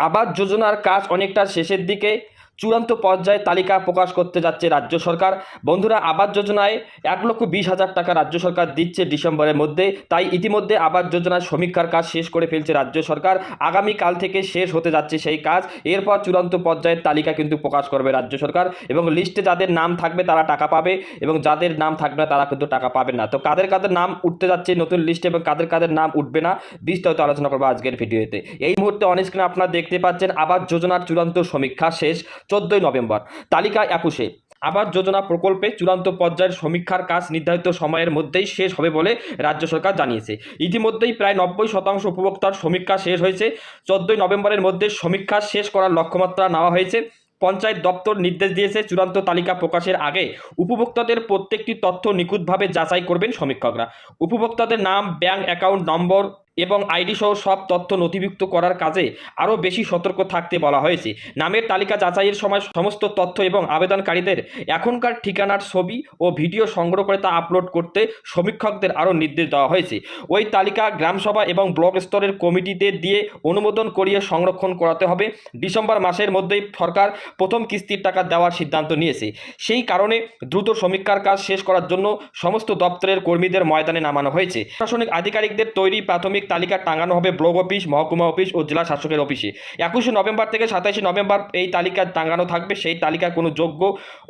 আবাস যোজনার কাজ অনেকটা শেষের দিকে চূড়ান্ত পর্যায়ে তালিকা প্রকাশ করতে যাচ্ছে রাজ্য সরকার। বন্ধুরা, আবাস যোজনায় এক লক্ষ বিশ হাজার টাকা রাজ্য সরকার দিচ্ছে ডিসেম্বরের মধ্যে। তাই ইতিমধ্যে আবাস যোজনার সমীক্ষার কাজ শেষ করে ফেলছে রাজ্য সরকার। আগামীকাল থেকে শেষ হতে যাচ্ছে সেই কাজ। এরপর চূড়ান্ত পর্যায়ের তালিকা কিন্তু প্রকাশ করবে রাজ্য সরকার এবং লিস্টে যাদের নাম থাকবে তারা টাকা পাবে এবং যাদের নাম থাকবে না তারা কিন্তু টাকা পাবে না। তো কাদের কাদের নাম উঠতে যাচ্ছে নতুন লিস্টে এবং কাদের কাদের নাম উঠবে না বিস্তারিত আলোচনা করব আজকের ভিডিওতে। এই মুহূর্তে অন স্ক্রিনে আপনারা দেখতে পাচ্ছেন আবাস যোজনার চূড়ান্ত সমীক্ষা শেষ। চোদ্দোই নভেম্বর, তালিকা একুশে। আবাস যোজনা প্রকল্পে চূড়ান্ত পর্যায়ের সমীক্ষার কাজ নির্ধারিত সময়ের মধ্যেই শেষ হবে বলে রাজ্য সরকার জানিয়েছে। ইতিমধ্যেই প্রায় নব্বই শতাংশ উপভোক্তার সমীক্ষা শেষ হয়েছে। চোদ্দই নভেম্বরের মধ্যে সমীক্ষা শেষ করার লক্ষ্যমাত্রা নেওয়া হয়েছে। পঞ্চায়েত দপ্তর নির্দেশ দিয়েছে চূড়ান্ত তালিকা প্রকাশের আগে উপভোক্তাদের প্রত্যেকটি তথ্য নিখুঁতভাবে যাচাই করবেন সমীক্ষকরা। উপভোক্তাদের নাম, ব্যাংক অ্যাকাউন্ট নম্বর এবং আইডি সহ সব তথ্য নথিভুক্ত করার কাজে আরও বেশি সতর্ক থাকতে বলা হয়েছে। নামের তালিকা যাচাইয়ের সময় সমস্ত তথ্য এবং আবেদনকারীদের এখনকার ঠিকানার ছবি ও ভিডিও সংগ্রহ করে তা আপলোড করতে সমীক্ষকদের আরও নির্দেশ দেওয়া হয়েছে। ওই তালিকা গ্রামসভা এবং ব্লক স্তরের কমিটিতে দিয়ে অনুমোদন করিয়ে সংরক্ষণ করাতে হবে। ডিসেম্বর মাসের মধ্যেই সরকার প্রথম কিস্তির টাকা দেওয়ার সিদ্ধান্ত নিয়েছে। সেই কারণে দ্রুত সমীক্ষার কাজ শেষ করার জন্য সমস্ত দপ্তরের কর্মীদের ময়দানে নামানো হয়েছে। প্রশাসনিক আধিকারিকদের তৈরি প্রাথমিক তালিকা টাঙানো হবে ব্লক অফিস, মহকুমা অফিস ও জেলা শাসকের অফিসে। একুশে নভেম্বর থেকে সাতাশে নভেম্বর এই তালিকা টাঙানো থাকবে। সেই তালিকায় কোনো যোগ্য,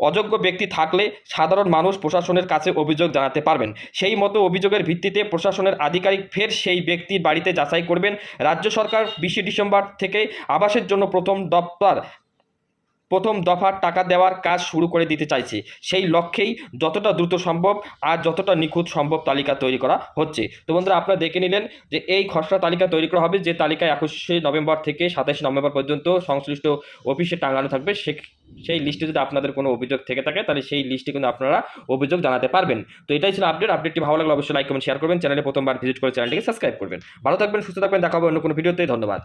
অযোগ্য ব্যক্তি থাকলে সাধারণ মানুষ প্রশাসনের কাছে অভিযোগ জানাতে পারবেন। সেই মতো অভিযোগের ভিত্তিতে প্রশাসনের আধিকারিক ফের সেই ব্যক্তির বাড়িতে যাচাই করবেন। রাজ্য সরকার বিশে ডিসেম্বর থেকে আবাসের জন্য প্রথম দপ্তর প্রথম দফার টাকা দেওয়ার কাজ শুরু করে দিতে চাইছে। সেই লক্ষ্যেই যতটা দ্রুত সম্ভব আর যতটা নিখুঁত সম্ভব তালিকা তৈরি করা হচ্ছে। তো বন্ধুরা, আপনারা দেখে নিলেন যে এই খসড়া তালিকা তৈরি করা হবে, যে তালিকা একুশে নভেম্বর থেকে সাতাশে নভেম্বর পর্যন্ত সংশ্লিষ্ট অফিসে টাঙানো থাকবে। সে সেই লিস্টে যদি আপনাদের কোনো অভিযোগ থেকে থাকে, তাহলে সেই লিস্টে কিন্তু আপনারা অভিযোগ জানাতে পারবেন। তো এটাই ছিল আপডেট। আপডেটটি ভালো লাগলে অবশ্যই লাইক, কমেন্ট শেয়ার করবেন। চ্যানেলে প্রথমবার ভিজিট করে চ্যানেলটিকে সাবস্ক্রাইব করবেন। ভালো থাকবেন, সুস্থ থাকবেন। দেখা হবে অন্য কোনো ভিডিওতে। ধন্যবাদ।